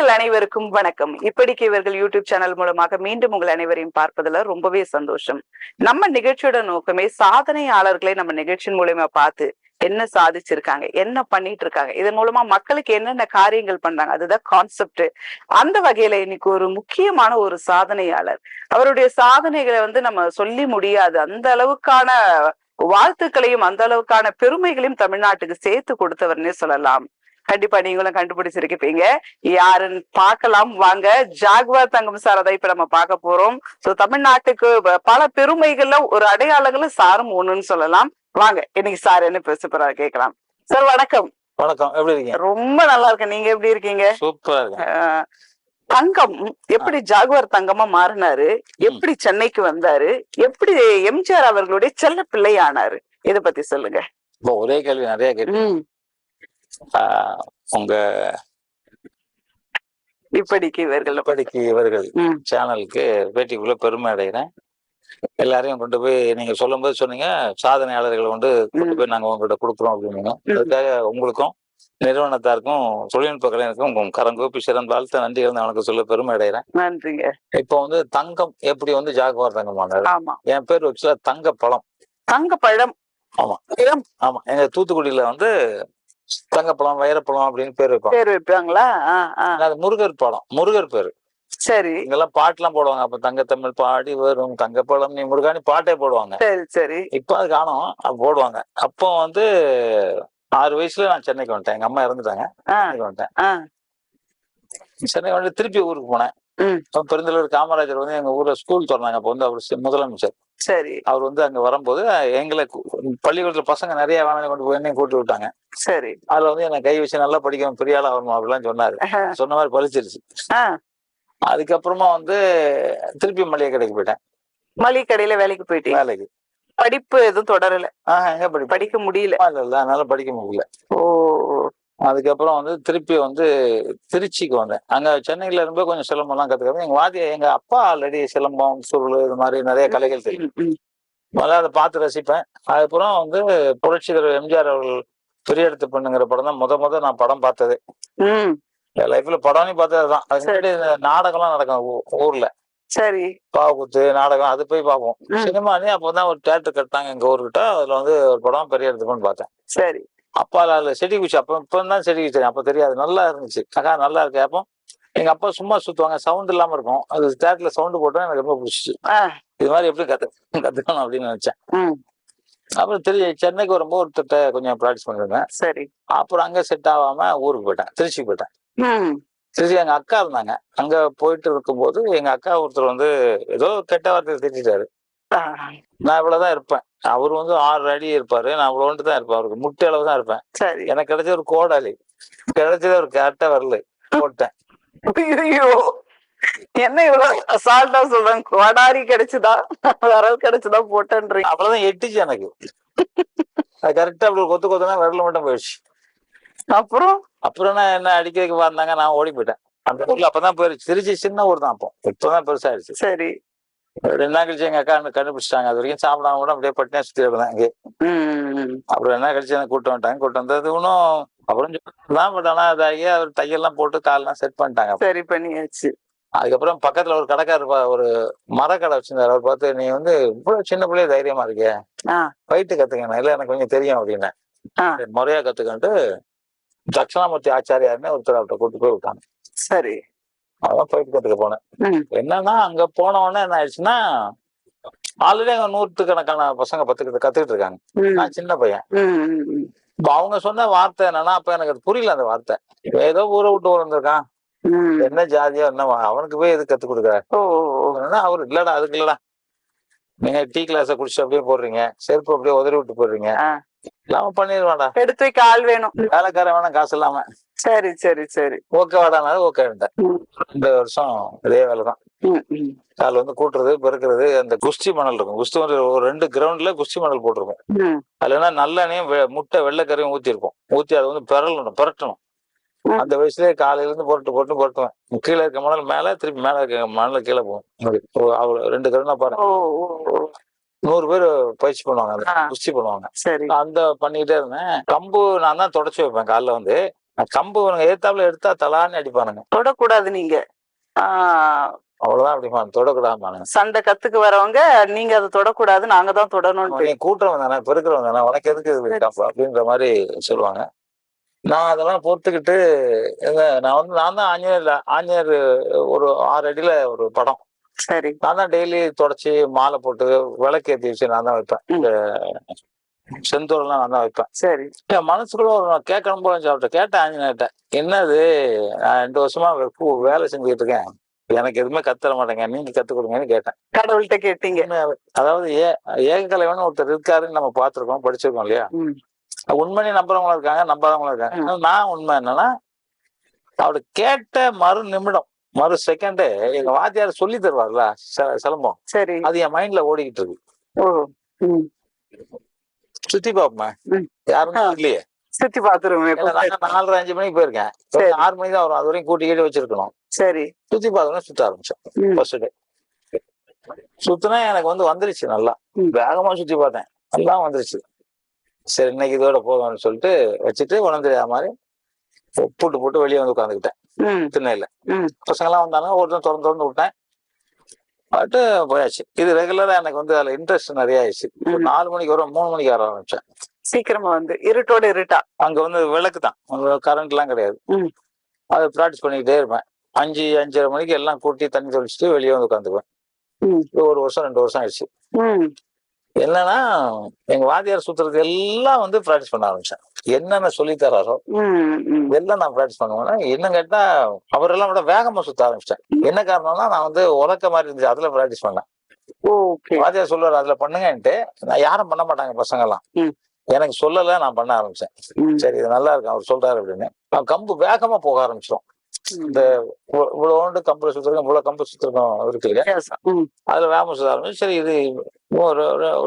நேயர்கள் அனைவருக்கும் வணக்கம். இப்படிக்கு இவர்கள் யூடியூப் சேனல் மூலமாக மீண்டும் உங்கள் அனைவரையும் பார்ப்பதுல ரொம்பவே சந்தோஷம். நம்ம நிகழ்ச்சியோட நோக்கமே சாதனையாளர்களை நம்ம நிகழ்ச்சியின் மூலயமா பார்த்து என்ன சாதிச்சிருக்காங்க என்ன பண்ணிட்டு இருக்காங்க இதன் மூலமா மக்களுக்கு என்னென்ன காரியங்கள் பண்றாங்க அதுதான் கான்செப்ட் அந்த வகையில இன்னைக்கு ஒரு முக்கியமான ஒரு சாதனையாளர். அவருடைய சாதனைகளை வந்து நம்ம சொல்லி முடியாது. அந்த அளவுக்கான வாழ்த்துக்களையும் அந்த அளவுக்கான பெருமைகளையும் தமிழ்நாட்டுக்கு சேர்த்து கொடுத்தவர்னே சொல்லலாம். கண்டிப்பா நீங்களும் கண்டுபிடிச்சிருக்கீங்க. யாருன்னு பார்க்கலாம். வாங்க ஜாக்வார் தங்கம் சார் அதை இப்ப நம்ம பார்க்க போறோம். சோ தமிழ்நாட்டுக்கு பல பெருமைகள்ல ஒரு அடையாளங்களும் சாரும் ஒண்ணுன்னு சொல்லலாம். வாங்க இன்னைக்கு சார் என்ன பேச போறாரு கேட்கலாம். சார் வணக்கம். வணக்கம். எப்படி இருக்கீங்க? ரொம்ப நல்லா இருக்கேன். நீங்க எப்படி இருக்கீங்க? சூப்பரா இருக்கேன். தங்கம் எப்படி ஜாகுவார் தங்கமா மாறினாரு? எப்படி சென்னைக்கு வந்தாரு? எப்படி எம்ஜிஆர் அவர்களுடைய செல்ல பிள்ளை ஆனாரு? இத பத்தி சொல்லுங்க. ஒரே கேள்வி நிறைய ம், உங்க இப்படிக்கு இவர்கள் இப்படிக்கு இவர்கள். சேனலுக்கு பேட்டிக்குள்ள பெருமை அடைகிறேன். எல்லாரையும் கொண்டு போய் நீங்க சொல்லும்போது சொன்னீங்க சாதனையாளர்களை வந்து கொண்டு போய் நாங்க உங்ககிட்ட கொடுக்குறோம் அப்படின்னீங்க. அதுக்காக உங்களுக்கும் நிறுவனத்தாருக்கும் தொழில்நுட்ப கலைஞருக்கும் கரங்கூப்பி சிறந்த வாழ்த்த நன்றிகள் அவனுக்கு சொல்ல பெருமை அடைகிறேன். நன்றிங்க. இப்போ வந்து தங்கம் எப்படி வந்து ஜாகுவார் தங்கமானாரு ஆமா. என் பேர் வச்சுல தங்க பழம் தங்க பழம் ஆமா. ஆமா. எங்க தூத்துக்குடியில வந்து தங்கப்பழம் வைரப்பழம் அப்படின்னு பேர் வைப்பாங்க பேர் வைப்பாங்களா. அது முருகர் படம். முருகர் பேரு. சரி. இங்கெல்லாம் பாட்டுலாம் போடுவாங்க. அப்ப தங்க தமிழ் பாடி வரும் தங்கப்பழம் நீ முருகானி பாட்டே போடுவாங்க. சரி சரி. இப்ப அது காணும் போடுவாங்க. அப்போ வந்து ஆறு வயசுல நான் சென்னைக்கு வந்துட்டேன். எங்க அம்மா இறந்துட்டாங்க. சென்னைக்கு வந்துட்டேன். சென்னை வந்து திருப்பி ஊருக்கு போனேன். பெருந்தலைவர் காமராஜர் வந்து எங்க ஊர்ல ஸ்கூல் திறந்தாங்க. அப்போ வந்து அவர் முதலமைச்சர். சரி. அவர் வந்து அங்க வரும்போது எங்களை பள்ளிக்கூடத்துல பசங்க நிறைய வேணாலும் கொண்டு போய் என்னையும் கூட்டு விட்டாங்க. சரி. அதுல வந்து என்னை கை வச்சு நல்லா படிக்கணும் பெரிய ஆளா வரணும் அப்படிலாம் சொன்னாரு. சொன்ன மாதிரி பழிச்சிருச்சு. அதுக்கப்புறமா வந்து திருப்பி மளிகை கடைக்கு போயிட்டேன். மளிகை கடையில வேலைக்கு போயிட்டீங்க? வேலைக்கு. படிப்பு எதுவும் தொடரல? ஆஹ் எங்க படி படிக்க முடியல? இல்ல அதனால படிக்க முடியல. ஓ. அதுக்கப்புறம் வந்து திருப்பி வந்து திருச்சிக்கு வந்தேன். அங்க சென்னையில இருந்து கொஞ்சம் சிலம்பம்லாம் கத்துக்கிறேன் எங்க வாதி எங்க அப்பா ஆல்ரெடி சிலம்பம் சுருள் இது மாதிரி நிறைய கலைகள் தெரியும். முதல்ல அதை பார்த்து ரசிப்பேன். அதுக்கப்புறம் வந்து புரட்சிகர் எம்ஜிஆர் அவர்கள் பெரிய பண்ணுங்கிற படம் தான் முத முத நான் படம் பார்த்தது. என் லைஃப்ல படம்னு பார்த்தது அதுதான். அதுக்கு முன்னாடி நாடகம்லாம் நடக்கும் ஊர்ல. சரி. பாவக்குத்து நாடகம் அது போய் பார்ப்போம். சினிமானே அப்போதான் ஒரு தேட்டர் கட்டாங்க எங்க ஊர்கிட்ட. அதுல வந்து ஒரு படம் பெரிய எடுத்துக்கணும்னு பார்த்தேன். சரி. அப்பா அதுல செடி குச்சி அப்ப இப்ப தான் செடி குச்சி அப்ப தெரியாது நல்லா இருந்துச்சு. அக்கா நல்லா இருக்கு. அப்போ எங்க அப்பா சும்மா சுத்துவாங்க. சவுண்ட் இல்லாம இருக்கும். அது தேட்டர்ல சவுண்ட் போட்டா எனக்கு ரொம்ப பிடிச்சிச்சு. இது மாதிரி எப்படி கத்து கத்துக்கணும் அப்படின்னு நினைச்சேன். அப்புறம் திரு சென்னைக்கு வரும்போது ஒருத்தட்ட கொஞ்சம் ப்ராக்டிஸ் பண்ணிருந்தேன். சரி. அப்புறம் அங்க செட் ஆகாம ஊருக்கு போயிட்டேன். திருச்சிக்கு போயிட்டேன். திருச்சி எங்க அக்கா இருந்தாங்க. அங்க போயிட்டு இருக்கும்போது எங்க அக்கா ஒருத்தர் வந்து ஏதோ கெட்ட வார்த்தை திட்டாரு நான் இவ்வளவுதான் இருப்பேன். அவர் வந்து ஆறு அடி இருப்பாரு. நான் இவ்வளோன்ட்டு தான் இருப்பேன். அவருக்கு முட்டை அளவு தான் இருப்பேன். சரி. எனக்கு கிடைச்ச ஒரு கோடாலி. கிடைச்சது ஒரு கரெக்டா வரல. போட்டேன். என்ன இவ்வளவு அசால்ட்டா சொல்றேன்? கோடாரி கிடைச்சுதா? வரல் கிடைச்சுதா? போட்டேன்றீங்க. அவ்வளவுதான் எட்டுச்சு எனக்கு. அது கரெக்டா அப்படி கொத்து கொத்துனா விரல மட்டும் போயிடுச்சு. அப்புறம்? அப்புறம் நான் என்ன அடிக்கிறதுக்கு வந்தாங்க நான் ஓடி போயிட்டேன். அந்த ஊர்ல அப்பதான் போயிருச்சு. திருச்சி சின்ன ஊர் தான் அப்போ. இப்பதான் பெருசாயிருச்சு சரி. ரெண்டு நாள் கழிச்சு எங்க அக்கா என்ன கண்டுபிடிச்சிட்டாங்க. அது வரைக்கும் சாப்பிடாம கூட அப்படியே பட்டினியா சுத்தி ம், அப்புறம் என்ன கழிச்சு எனக்கு கூட்டு வந்துட்டாங்க. கூட்டு வந்தது இன்னும் அப்புறம் தான் பட் ஆனா அதாகி அவர் தையெல்லாம் போட்டு கால்லாம் செட் பண்ணிட்டாங்க. சரி பண்ணியாச்சு. அதுக்கப்புறம் பக்கத்துல ஒரு கடைக்காரர் ஒரு மரக்கடை வச்சிருந்தாரு. அவர் பார்த்து நீ வந்து இவ்வளவு சின்ன பிள்ளைய தைரியமா இருக்கே. ஆ. ஃபைட்டு கத்துக்கணும் இல்ல எனக்கு கொஞ்சம் தெரியும் அப்படின்னேன். சரி, முறையா கத்துக்கிட்டு தட்சிணாமூர்த்தி ஆச்சாரியார்னு ஒருத்தர் அவர்கிட்ட கூட்டு போய் விட்டாங்க. சரி. அதான் ஃபைட் கத்துக்க போனேன். என்னன்னா அங்க போன உடனே என்ன ஆயிடுச்சுன்னா ஆல்ரெடி அங்க நூற்றுக்கணக்கான பசங்க பத்துக்கிட்டு கத்துக்கிட்டு இருக்காங்க. நான் சின்ன பையன். இப்ப அவங்க சொன்ன வார்த்தை என்னன்னா அப்ப எனக்கு அது புரியல அந்த வார்த்தை. ஏதோ ஊரை விட்டு வந்திருக்கான். என்ன ஜாதியோ என்ன அவனுக்கு போய் எது கத்து கொடுக்குற. அவர் இல்லடா அதுக்கு இல்லடா. நீங்க டீ கிளாஸ குடிச்சு அப்படியே போடுறீங்க. செருப்பு அப்படியே உதறி விட்டு போடுறீங்க. இல்லாம பண்ணிடுவாடா எடுத்து வைக்க ஆள் வேணும். வேலைக்காரன் வேணாம் காசு இல்லாம. சரி சரி சரி. ஓகே வாடானாலும் ஓகே. இந்த வருஷம் இதே வேலை தான் ம், ம், கால் வந்து கூட்டுறது பெருக்கிறது அந்த குஸ்தி மணல் இருக்கும். குஸ்தி ஒரு ரெண்டு கிரவுண்ட்ல குஸ்தி மணல் போட்டிருக்கும். ம். அதுல என்ன நல்லெண்ணையும் முட்டை வெள்ளைக்கரையும் ஊத்தி இருக்கும் ஊத்தி அதை வந்து பெறலணும் பெரட்டணும். அந்த வயசுலயே காலையில இருந்து போட்டு போட்டு போட்டுவேன் கீழே இருக்க மணல் மேல திருப்பி மேல இருக்க மணல் கீழே. ஓ, அவ்வளவு ரெண்டு கிரவுண்டா பாருங்க. நூறு பேர் பயிற்சி பண்ணுவாங்க. குஸ்தி பண்ணுவாங்க. சரி. அந்த பண்ணிக்கிட்டே இருந்தேன். கம்பு நான் தான் தொடச்சி வைப்பேன் காலைல வந்து. கம்பு இவனுங்க ஏத்தாப்புல எடுத்தா தலான்னு அடிப்பானுங்க. தொடக்கூடாது நீங்க. அவ்வளவுதான் அடிப்பான் தொடக்கூடாமானுங்க சண்டை கத்துக்கு வரவங்க நீங்க அதை தொடக்கூடாது நாங்க தான் தொடணும்னு நீ கூட்டுறவன் தானே பெருக்கிறவன் தானே உனக்கு எதுக்கு அப்படின்ற மாதிரி சொல்லுவாங்க. நான் அதெல்லாம் பொறுத்துக்கிட்டு நான் வந்து நான் தான் ஆஞ்சநேயர் ஆஞ்சநேயர் ஒரு ஆறு அடியில ஒரு படம். சரி. நான் தான் டெய்லி தொடச்சி மாலை போட்டு விளக்கு ஏற்றி வச்சு நான் தான் வைப்பேன். ம். இந்த செந்தூர்லாம் நான் தான் வைப்பேன். சரி. என் மனசுக்குள்ள ஒரு கேட்கணும் போல சாப்பிட்டேன் கேட்டேன் ஆஞ்சநேயர்கிட்ட. என்னது? நான் ரெண்டு வருஷமா வேலை செஞ்சுக்கிட்டு இருக்கேன். எனக்கு எதுவுமே கத்தர மாட்டேங்க. நீங்க கத்து கொடுங்கன்னு கேட்டேன். கடவுள்கிட்ட கேட்டீங்க. அதாவது ஏ ஏகக்கலைவன் ஒருத்தர் இருக்காருன்னு நம்ம பார்த்திருக்கோம் படிச்சிருக்கோம் இல்லையா. உண்மையை நம்புறவங்களும் இருக்காங்க நம்பாதவங்களும் இருக்காங்க. நான் உண்மை என்னன்னா அவரு கேட்ட மறு நிமிடம் மறு செகண்டே எங்க வாத்தியார் சொல்லி தருவார்ல சிலம்பம் சரி. அது என் மைண்ட்ல ஓடிக்கிட்டு இருக்கு. சுத்தி பாப்போமே? ம். யாரும். இல்லையே? சுத்தி நான் நாலரை அஞ்சு மணிக்கு போயிருக்கேன். ஆறு மணி தான் வரும். அது வரைக்கும் கூட்டி கீட்டி வச்சிருக்கணும். சரி. சுத்தி பார்த்தோன்னா சுத்த ஆரம்பிச்சேன். ஃபர்ஸ்ட் டே சுத்தினா எனக்கு வந்து வந்துருச்சு நல்லா. வேகமா சுத்தி பார்த்தேன். நல்லா வந்துருச்சு. சரி இன்னைக்கு இதோட போதும்னு சொல்லிட்டு வச்சுட்டு உடம்பு தெரியாத மாதிரி பூட்டு போட்டு வெளியே வந்து உட்காந்துக்கிட்டேன் ம். பசங்க எல்லாம் வந்தாங்க ஒருத்தன் திறந்து திறந்து விட்டேன். பாட்டு போயாச்சு. இது ரெகுலரா எனக்கு வந்து அதுல இன்ட்ரெஸ்ட் நிறைய ஆயிடுச்சு. நாலு மணிக்கு வரும் மூணு மணிக்கு வர ஆரம்பிச்சேன். சீக்கிரமா வந்து இருட்டோட இருட்டா? அங்க வந்து விளக்கு தான். கரண்ட் எல்லாம் கிடையாது. அது ப்ராக்டிஸ் பண்ணிக்கிட்டே இருப்பேன். அஞ்சு அஞ்சரை மணிக்கு எல்லாம் கூட்டி தண்ணி தெளிச்சுட்டு வெளியே வந்து உட்காந்துக்குவேன். ஒரு வருஷம் ரெண்டு வருஷம் ஆயிடுச்சு. என்னன்னா எங்க வாத்தியார் சுத்துறது எல்லாம் வந்து ப்ராக்டிஸ் பண்ண ஆரம்பிச்சேன். என்னென்ன சொல்லி தராரோ ம் ம். இதெல்லாம் நான் ப்ராக்டிஸ் பண்ணுவேன். என்ன கேட்டா அவரெல்லாம் விட வேகமா சுத்த ஆரம்பிச்சிட்டேன் என்ன காரணம்னா நான் வந்து உலக்க மாதிரி இருந்துச்சு. அதுல ப்ராக்டிஸ் பண்ணேன். வாத்தியார் சொல்லுவார் அதுல பண்ணுங்கன்ட்டு. நான் யாரும் பண்ண மாட்டாங்க பசங்க எல்லாம். எனக்கு சொல்லல நான் பண்ண ஆரம்பிச்சேன். சரி இது நல்லா இருக்கு அவர் சொல்றாரு அப்படின்னு. கம்பு வேகமா போக ஆரம்பிச்சிடும் இந்த இவ்வ- இவ்வளோண்டு கம்பு சுத்திருக்கோம் இவ்வளவு கம்பு சுத்திருக்கோம் இருக்கு. இல்லையா Yes. ம். அதுல வேகமா சுத்த ஆரம்பிச்சு சரி இது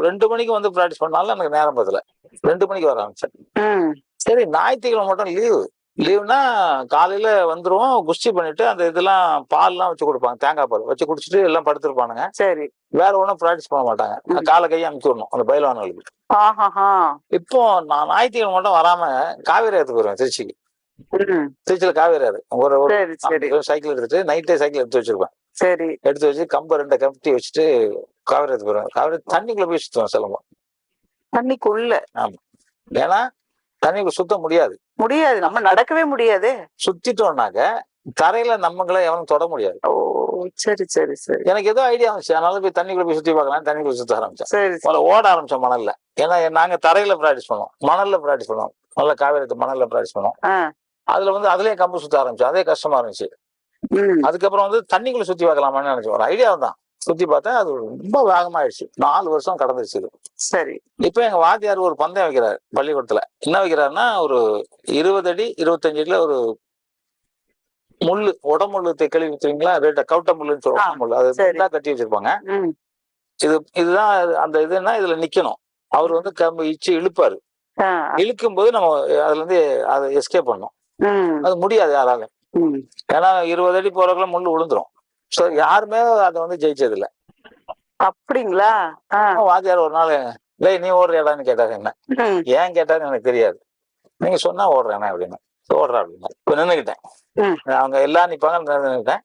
ரெண்டு மணிக்கு வந்து ப்ராக்டிஸ் பண்ணாலும் எனக்கு நேரம் பத்தல. ரெண்டு மணிக்கு வர ஆரம்பிச்சேன். சரி ஞாயிற்றுக்கிழமை மட்டும் லீவு லீவுனா காலையில வந்துருவோம் குஸ்தி பண்ணிட்டு அந்த இதெல்லாம் பால்லாம் வச்சு கொடுப்பாங்க தேங்காய் பால் வச்சு குடிச்சிட்டு எல்லாம் படுத்திருப்பானுங்க. சரி. வேற ஒன்றும் ப்ராக்டிஸ் பண்ண மாட்டாங்க. காலை கையை அமுக்கி விடணும் அந்த பயில்வான்களுக்கு ஆஹாஹா. இப்போ நான் ஞாயிற்றுக்கிழமை மட்டும் வராம காவேரி ஆத்துக்கு வருவேன் திருச்சிக்கு. திருச்சியில காவேரி ஆறு ஒரு ஒரு சைக்கிள் எடுத்துட்டு நைட்டே சைக்கிள் எடுத்து வச்சிருப்பேன். சரி. எடுத்து வச்சு கம்பை ரெண்டை கம்பி வச்சுட்டு காவேரி ஆத்துக்கு வருவேன் காவேரி தண்ணிக்குள்ள போய் சுத்துவேன் சிலம்பம் தண்ணிக்குள்ள. ஏன்னா தண்ணிக்குள்ள சுத்த முடியாது. முடியாது. நம்ம நடக்கவே முடியாது. சுத்திட்டோம்னாக்க தரையில நம்மள எவனும் தொட முடியாது. ஓ சரி சரி சரி. எனக்கு ஏதோ ஐடியா வந்துச்சு. அதனால போய் தண்ணிக்குள்ள போய் சுத்தி பார்க்கலாம் தண்ணிக்குள்ள சுத்த ஆரம்பிச்சேன். சரி ஓட ஆரம்பிச்சோம் மணல்ல. ஏன்னா நாங்க தரையில ப்ராக்டிஸ் பண்ணுவோம் மணல்ல ப்ராக்டிஸ் பண்ணுவோம் நல்ல காவேரி மணல்ல ப்ராக்டிஸ் பண்ணுவோம் ஆ. அதுல வந்து அதுலயே கம்பு சுத்த ஆரம்பிச்சு அதே கஷ்டமா இருந்துச்சு. அதுக்கப்புறம் வந்து தண்ணிக்குள்ள சுத்தி பார்க்கலாமான்னு நினைச்சேன். ஒரு ஐடியா தான். சுத்தி பார்த்தேன் அது ரொம்ப வேகமாயிடுச்சு. நாலு வருஷம் கடந்துருச்சு இது. சரி. இப்ப எங்க வாத்தியார் ஒரு பந்தயம் வைக்கிறாரு பள்ளிக்கூடத்துல. என்ன வைக்கிறாருன்னா ஒரு இருபது அடி இருபத்தஞ்சு அடியில ஒரு முள்ளு உடமுள்ளு கழுவி வச்சிருக்கீங்களா ரேட்ட கவுட்ட முள்ளுன்னு சொல்லுவாங்க. முள்ளு. அது கட்டி வச்சிருப்பாங்க. இது இதுதான் அந்த இதுன்னா இதுல நிக்கணும். அவர் வந்து கம்பு இச்சு இழுப்பாரு. இழுக்கும் போது நம்ம அதுல இருந்து அதை எஸ்கேப் பண்ணோம் அது முடியாது யாரால ஏன்னா இருபது அடி போறதுக்குள்ள முள்ளு விழுந்துரும். ஸோ யாருமே அதை வந்து ஜெயிச்சது இல்ல அப்படிங்களா வாத்தியார் ஒரு நாள் டேய் நீ ஓடுறியாடான்னு கேட்டாரு என்ன? ஏன் கேட்டாருன்னு எனக்கு தெரியாது. நீங்க சொன்னா ஓடுறேனே? அப்படின்னு. ஓடுறா அப்படின்னா. இப்ப நின்னுக்கிட்டேன் ம். அவங்க எல்லாம் நிப்பாங்க நான் நின்னுக்கிட்டேன்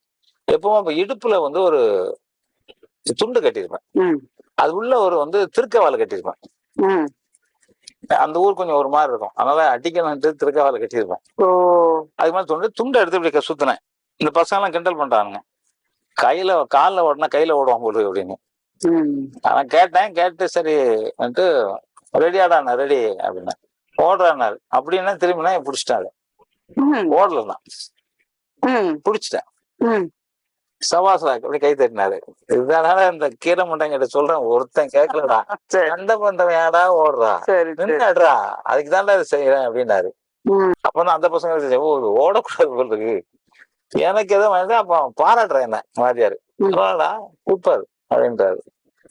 எப்பவும் இப்ப இடுப்புல வந்து ஒரு துண்டு கட்டியிருப்பேன். அது உள்ள ஒரு வந்து திருக்கவாலை கட்டியிருப்பேன். அந்த ஊர் கொஞ்சம் ஒரு மாதிரி இருக்கும். அதனால அடிக்கணும்ட்டு திருக்கவாலை கட்டியிருப்பேன். அது மாதிரி துண்டு துண்டை எடுத்து இப்படி சுத்தினேன். இந்த பசங்க எல்லாம் கிண்டல் பண்றாங்க கையில காலில் ஓடினா கையில ஓடுவான் போடு அப்படின்னு. ஆனா கேட்டேன் கேட்டு சரி வந்துட்டு ரெடியாடாண்ணா ரெடி அப்படின்னா. ஓடுறானாரு அப்படின்னா திரும்பினா பிடிச்சிட்டாரு ஓடலாம் பிடிச்சிட்டேன். ம் சவாசா அப்படி கை தட்டினாரு. இதனால இந்த கீரை முண்டைங்கிட்ட சொல்றேன் ஒருத்தன் கேட்கலடா சண்டை பண்றவன் ஏடா ஓடுறா? நின்னுடுறா அதுக்கு தான்டா இது செய்யறேன் அப்படின்னாரு. அப்பதான் அந்த பசங்க ஓடக்கூடாது போல இருக்கு. எனக்கு எதோ வந்து அப்ப பாராட்டுறேன் என்ன வாத்தியாரு ம். பரவாயில்லடா சூப்பர் அப்படின்றாரு.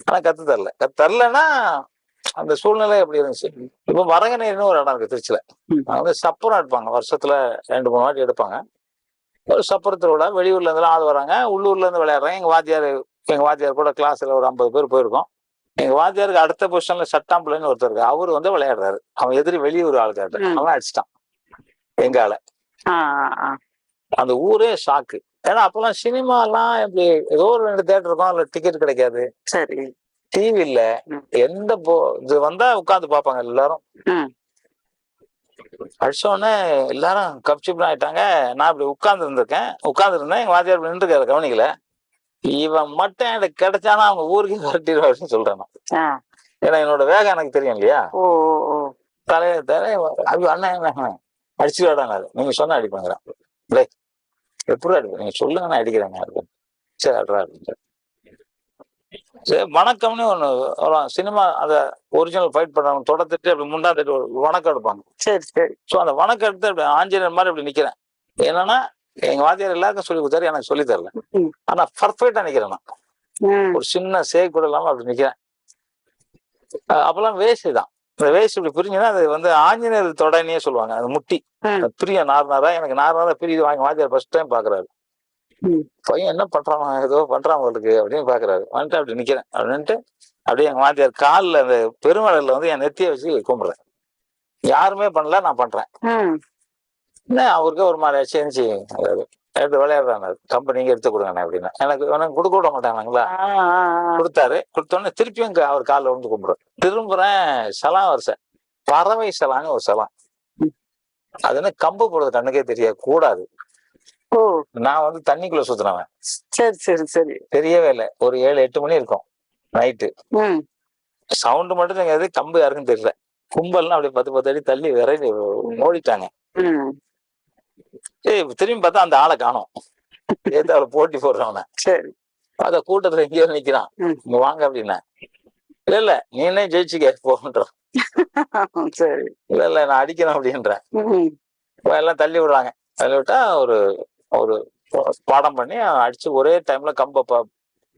ஆனா கத்து தரல. கத்து தரலன்னா அந்த சூழ்நிலை எப்படி இருந்துச்சு. இப்ப வரங்கநேரின்னு ஒரு இடம் இருக்கு திருச்சியில. வந்து சப்பரம் எடுப்பாங்க. வருஷத்துல ரெண்டு மூணு வாட்டி எடுப்பாங்க. சப்பர திருவிழா வெளியூர்ல இருந்து ஆள் வராங்க. உள்ளூர்ல இருந்து விளையாடுறாங்க. எங்க வாத்தியார் எங்க வாத்தியார் கூட கிளாஸ்ல ஒரு ஐம்பது பேர் போயிருக்கோம். எங்க வாத்தியாருக்கு அடுத்த பொசிஷன்ல சட்டாம்பிள்ளைன்னு ஒருத்தர் அவரு வந்து விளையாடுறாரு. அவன் எதிரி வெளியூர் ஆள் கேட்டு. அவன் அடிச்சிட்டான். எங்க ஆள ஆ, ஆ. அந்த ஊரே ஷாக்கு ஏன்னா அப்பெல்லாம் சினிமாலாம் எப்படி ஏதோ ஒரு ரெண்டு தேட்டர் இருக்கும். அதுல டிக்கெட் கிடைக்காது. சரி. டிவி இல்ல. எந்த போ இது வந்தா உட்காந்து பார்ப்பாங்க எல்லாரும். ம். அடிச்ச உடனே எல்லாரும் கப்சிப்லாம் ஆயிட்டாங்க. நான் இப்படி உட்கார்ந்து இருந்திருக்கேன் உட்கார்ந்து இருந்தேன் எங்க வாத்தியார் நின்றுக்காரு கவனிக்கல. இவன் மட்டும் எனக்கு கிடைச்சானா அவங்க ஊருக்கு விரட்டிடுவாருன்னு சொல்றேன் நான். ஆ. ஏன்னா என்னோட வேகம் எனக்கு தெரியும் இல்லையா? ஓ ஓ, ஓ. தலைய தலை ஐயோ அண்ணன் என்ன அடிச்சுடாடாங்க நீங்க சொன்னா அடிப்பாங்க டேய் எப்படி அடிப்பேன் நீங்க சொல்லுங்க நான் அடிக்கிறேங்க அப்படின்னு. சரி அட்ரா அப்படின்னு வணக்கம்னு ஒண்ணு வரும் சினிமா அந்த ஒரிஜினல் ஃபைட் பண்றவங்க தொடத்துட்டு அப்படி முண்டாந்துட்டு ஒரு வணக்கம் எடுப்பாங்க. சரி சரி. ஸோ அந்த வணக்கம் எடுத்து அப்படி ஆஞ்சநேயர் மாதிரி அப்படி நிக்கிறேன். என்னன்னா எங்க வாத்தியார் எல்லாருக்கும் சொல்லி கொடுத்தாரு எனக்கு சொல்லி தரல. ஆனா பர்ஃபெக்டா நிக்கிறேன் நான். ஒரு சின்ன சேக் கூட இல்லாம அப்படி நிக்கிறேன். அப்பெல்லாம் வேஷ்டி தான். இந்த வேஷ்டி இப்படி பிரிஞ்சுன்னா அது வந்து ஆஞ்சநேயர் தொடைனே சொல்லுவாங்க. அது முட்டி. பிரிய நார் நாரா எனக்கு நார் நாரா பிரியுது. வாங்கி வாத்தியார் ஃபர்ஸ்ட் டைம் பாக்குறாரு. பையன் என்ன பண்றான்? ஏதோ பண்றான் உங்களுக்கு அப்படின்னு பாக்குறாரு. வந்துட்டு அப்படி நிக்கிறேன். அப்படின்ட்டு அப்படியே எங்க வாத்தியார் காலில் அந்த பெருமலையில வந்து என் நெத்தியை வச்சு கும்பிடுறேன். யாருமே பண்ணல நான் பண்றேன். என்ன அவருக்கு ஒரு மாதிரி சேஞ்சு எடுத்து விளையாடுறாங்க கம்பெனி இங்க எடுத்து கொடுங்க அப்படின்னா. எனக்கு எனக்கு கொடுக்க விட மாட்டாங்களா. கொடுத்தாரு. கொடுத்தோடனே திருப்பியும் அவர் காலில் வந்து கும்பிடுறேன் திரும்புறேன் சலாம் வருஷம் பறவை சலான்னு ஒரு சலாம் அது என்ன கம்பு போடுறது கண்ணுக்கே தெரிய கூடாது. நான் வந்து தண்ணிக்குள்ள சுத்துனவன் சரி சரி சரி. தெரியவே இல்லை. ஒரு ஏழு எட்டு மணி இருக்கும். நைட்டு சவுண்டு மட்டும் தெரியாது. கம்பு யாருக்கும் தெரியல. கும்பல்லாம் அப்படியே பத்து பத்து அடி தள்ளி விரைவி ஓடிட்டாங்க ம். ஏய் திரும்பி பார்த்தா அந்த ஆளை காணோம். ஏத்து அவளை போட்டி போடுறவன. சரி. அத கூட்டத்துல எங்கேயோ நிக்கிறான். இங்க வாங்க அப்படின்னா. இல்ல இல்ல நீனே ஜெயிச்சுக்க? போகன்றான் சரி. இல்ல இல்ல நான் அடிக்கிறேன். இப்ப எல்லாம் தள்ளி விடுறாங்க. தள்ளி விட்டா ஒரு ஒரு பாடம் பண்ணி அவன் அடிச்சு ஒரே டைம்ல கம்ப ப-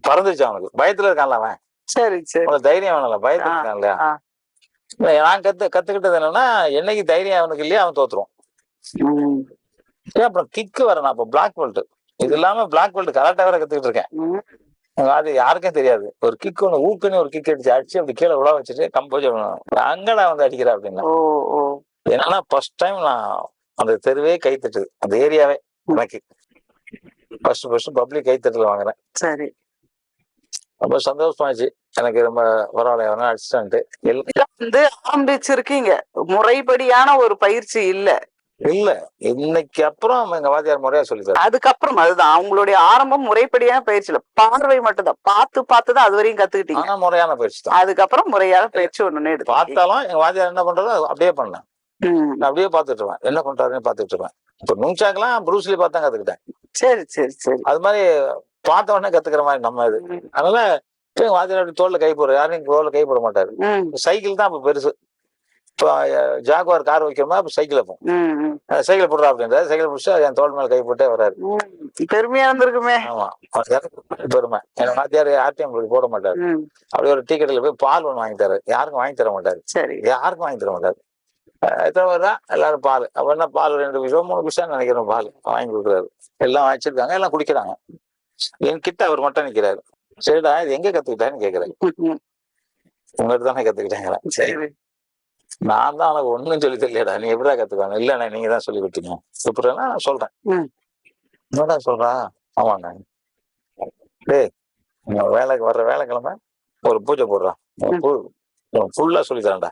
பறந்துருச்சு அவனுக்கு. பயத்துல இருக்கான்ல அவன். சரி சரி. தைரியம் வேணாம்ல பயத்துல இருக்கான் இல்லையா? நான் கத்து கத்துக்கிட்டது என்னன்னா என்னைக்கு தைரியம் அவனுக்கு இல்லையா அவன் தோத்துருவான். அப்புறம் கிக்கு வர நான் இப்ப பிளாக் பெல்ட் இது இல்லாம பிளாக் பெல்ட் கராட்டா வேற கத்துக்கிட்டு இருக்கேன். அது யாருக்கும் தெரியாது. ஒரு கிக் ஒன்று ஊக்குன்னு ஒரு கிக் அடிச்சு அடிச்சு அப்படி கீழே விழ வச்சுட்டு கம்போஜ் அங்க நான் வந்து அடிக்கிறேன் அப்படின்னா. என்னன்னா ஃபர்ஸ்ட் டைம் நான் அந்த தெருவே கை தட்டுது. அந்த ஏரியாவே எனக்கு ஃபர்ஸ்ட் ஃபர்ஸ்ட் பப்ளிக் கை தட்டல் வாங்குறேன் சரி. ரொம்ப சந்தோஷமாச்சு. எனக்கு ரொம்ப பரவாயில்ல. எவனா அடிச்சிட்டான்ட்டு. வந்து ஆரம்பிச்சிருக்கீங்க. முறைப்படியான ஒரு பயிற்சி இல்ல. இல்ல. இன்னைக்கு அப்புறம் எங்க வாத்தியார் முறையா சொல்லித்தாரு அதுக்கப்புறம் அதுதான். அவங்களுடைய ஆரம்பம் முறைப்படியான பயிற்சி இல்ல பார்வை மட்டும்தான். பார்த்து பார்த்து தான் அது வரையும் கத்துக்கிட்டீங்க. ஆனா முறையான பயிற்சி தான். அதுக்கப்புறம் முறையான பயிற்சி ஒண்ணு எடுத்து பார்த்தாலும் எங்க வாத்தியார் என்ன பண்றாரோ அது அப்படியே பண்ணேன். நான் அப்படியே பார்த்துட்டு இருப்பேன். என்ன பண்றாருன்னு பார்த்துட்டு இருப்பேன். இப்போ நூச்சாக்கெல்லாம் ப்ரூஸ்லி பார்த்தா கத்துக்கிட்டேன். சரி சரி சரி. அது மாதிரி பார்த்த உடனே கத்துக்கிற மாதிரி நம்ம இது. அதனால வாத்தியார் தோல்ல கை போடுற யாரும் தோல்ல கை போட மாட்டாரு. சைக்கிள் தான் இப்ப பெருசு. இப்போ ஜாகுவார் கார் வைக்கிறோமா இப்ப சைக்கிள் வைப்போம். சைக்கிள் போடுறா அப்படின்ற சைக்கிள் பிடிச்சா என் தோல் மேல கை போட்டே வராரு. பெருமையா இருந்திருக்குமே. ஆமா. பெருமை. என் வாத்தியார் ஆர்டிஎம் போட மாட்டாரு. அப்படியே ஒரு டீ கடையில போய் பால் ஒன்று வாங்கி தராரு யாருக்கும் வாங்கி தர மாட்டாரு. சரி. யாருக்கும் வாங்கி தர மாட்டாரு. எத்தனை எல்லாரும் பால். அப்ப என்ன பால்? ரெண்டு விஷயம் மூணு விஷயம் நினைக்கிறேன் பால்? வாங்கி கொடுக்குறாரு. எல்லாம் வச்சிருக்காங்க எல்லாம் குடிக்கிறாங்க. என் கிட்ட அவர் மட்டும் நிக்கிறாரு. சரிடா இது எங்க கத்துக்கிட்டான்னு கேக்குறேன் ம். உங்ககிட்ட தானே கத்துக்கிட்டேங்கிறேன் சரி. நான் தான் உனக்கு ஒண்ணும் சொல்லி தெரியலடா. நீ எப்படிடா கத்துக்காங்க இல்லண்ணா நீங்க தான் சொல்லி கொடுத்தீங்க. எப்படின்னா நான் சொல்றேன். என்னடா சொல்றா? ஆமாண்ணா. டேய் வேலைக்கு வர்ற வேலைக்கிழமை ஒரு பூஜை போடுறான். ஃபுல்லா சொல்லி தரேன்டா.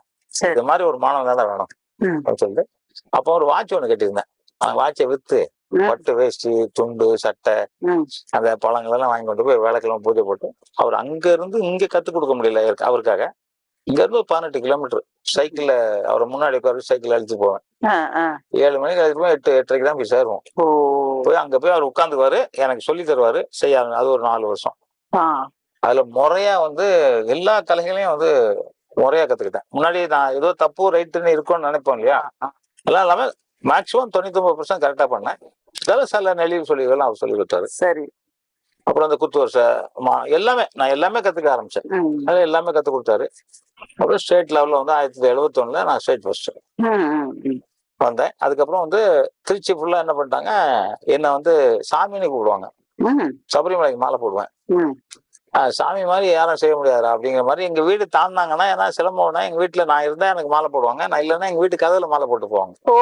இது மாதிரி ஒரு மாணவன் தான் வேணும். அப்படின்னு சொல்லிட்டு அப்போ ஒரு வாட்ச் ஒண்ணு கட்டியிருந்தேன் அந்த வாட்சை வித்து. பட்டு வேஷ்டி துண்டு சட்டை. அந்த பழங்கள் எல்லாம் வாங்கி கொண்டு போய் வேலைக்கிழமை பூஜை போட்டு அவர் அங்க இருந்து இங்க கத்து கொடுக்க முடியல அவருக்கு- அவருக்காக இங்க இருந்து ஒரு பதினெட்டு கிலோமீட்டர் சைக்கிள்ல அவரை முன்னாடி உட்கார சைக்கிள் அழிச்சு போவேன். ஏழு மணிக்கு அழைச்சிட்டு போய் எட்டு எட்டரைக்கு தான் போய் சேருவோம் போய் அங்க போய் அவர் உட்காந்துக்குவாரு எனக்கு சொல்லி தருவாரு செய்ய ஆரம்பி- அது ஒரு நாலு வருஷம். அதுல முறையா வந்து எல்லா கலைகளையும் வந்து முறையா கத்துக்கிட்டேன். முன்னாடி நான் ஏதோ தப்பு ரைட்டுன்னு இருக்கும்னு நினைப்போம் இல்லையா? எல்லாம் இல்லாம மேக்சிமம் தொண்ணூத்தி ஒன்பது பர்சன்ட் கரெக்டா பண்ணேன். இதெல்லாம் சில நெளிவு சொல்லிகள்லாம் அவர் சொல்லி கொடுத்தாரு. சரி. அப்புறம் அந்த குத்து வருஷ எல்லாமே நான் எல்லாமே கத்துக்க ஆரம்பிச்சேன். ம். அது எல்லாமே கத்து கொடுத்தாரு. அப்புறம் ஸ்டேட் லெவல்ல வந்து ஆயிரத்தி தொள்ளாயிரத்தி எழுபத்தொன்னுல நான் ஸ்டேட் ஃபர்ஸ்ட். வந்தேன். அதுக்கப்புறம் வந்து திருச்சி ஃபுல்லா என்ன பண்ணிட்டாங்க என்னை வந்து சாமின்னு கூப்பிடுவாங்க. சபரிமலைக்கு மாலை போடுவேன். சாமி மாதிரி யாரும் செய்ய முடியாதுடா. அப்படிங்கிற மாதிரி எங்க வீடு தாண்டாங்கன்னா ஏன்னா சிலம்பம்னா எங்க வீட்டுல நான் இருந்தா எனக்கு மாலை போடுவாங்க. நான் இல்லைன்னா எங்க வீட்டு கதவுல மாலை போட்டு போவாங்க. ஓ.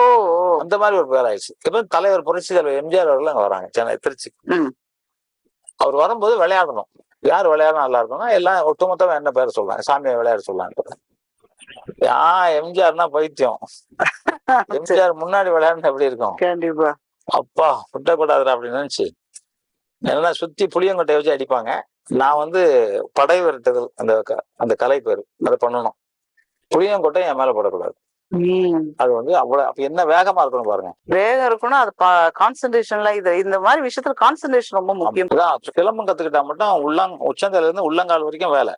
அந்த மாதிரி ஒரு பேர் ஆயிடுச்சு இப்ப தலைவர் புரட்சி தலைவர் எம்ஜிஆர் அவர்கள் அங்க வராங்க சென்னை திருச்சி. அவர் வரும்போது விளையாடணும். யார் விளையாட நல்லா இருக்கும்னா எல்லாம் ஒட்டுமொத்தமா என்ன பேர் சொல்றாங்க? சாமியை விளையாட சொல்லலான்னு ஆ எம்ஜிஆர்னா பைத்தியம். எம்ஜிஆர் முன்னாடி விளையாடுனா எப்படி இருக்கும்? கண்டிப்பா. அப்பா விட்டக்கூடாதுடா அப்படின்னு நினைச்சு. என்னன்னா சுத்தி புளியங்கொட்டையை வச்சு அடிப்பாங்க. நான் வந்து படை விரட்டுதல் அந்த அந்த கலை பேரு அதை பண்ணணும். புளியங்கொட்டை என் மேல போடக்கூடாது. அது வந்து அவ்வளவு அப்ப என்ன வேகமா இருக்கணும் பாருங்க. வேகம் இருக்கணும் அது கான்சென்ட்ரேஷன்ல இது இந்த மாதிரி விஷயத்துல கான்சென்ட்ரேஷன் ரொம்ப முக்கியம். சிலம்பம் கத்துக்கிட்டா மட்டும் உள்ளங் உச்சந்தால இருந்து உள்ளங்கால் வரைக்கும் வேலை.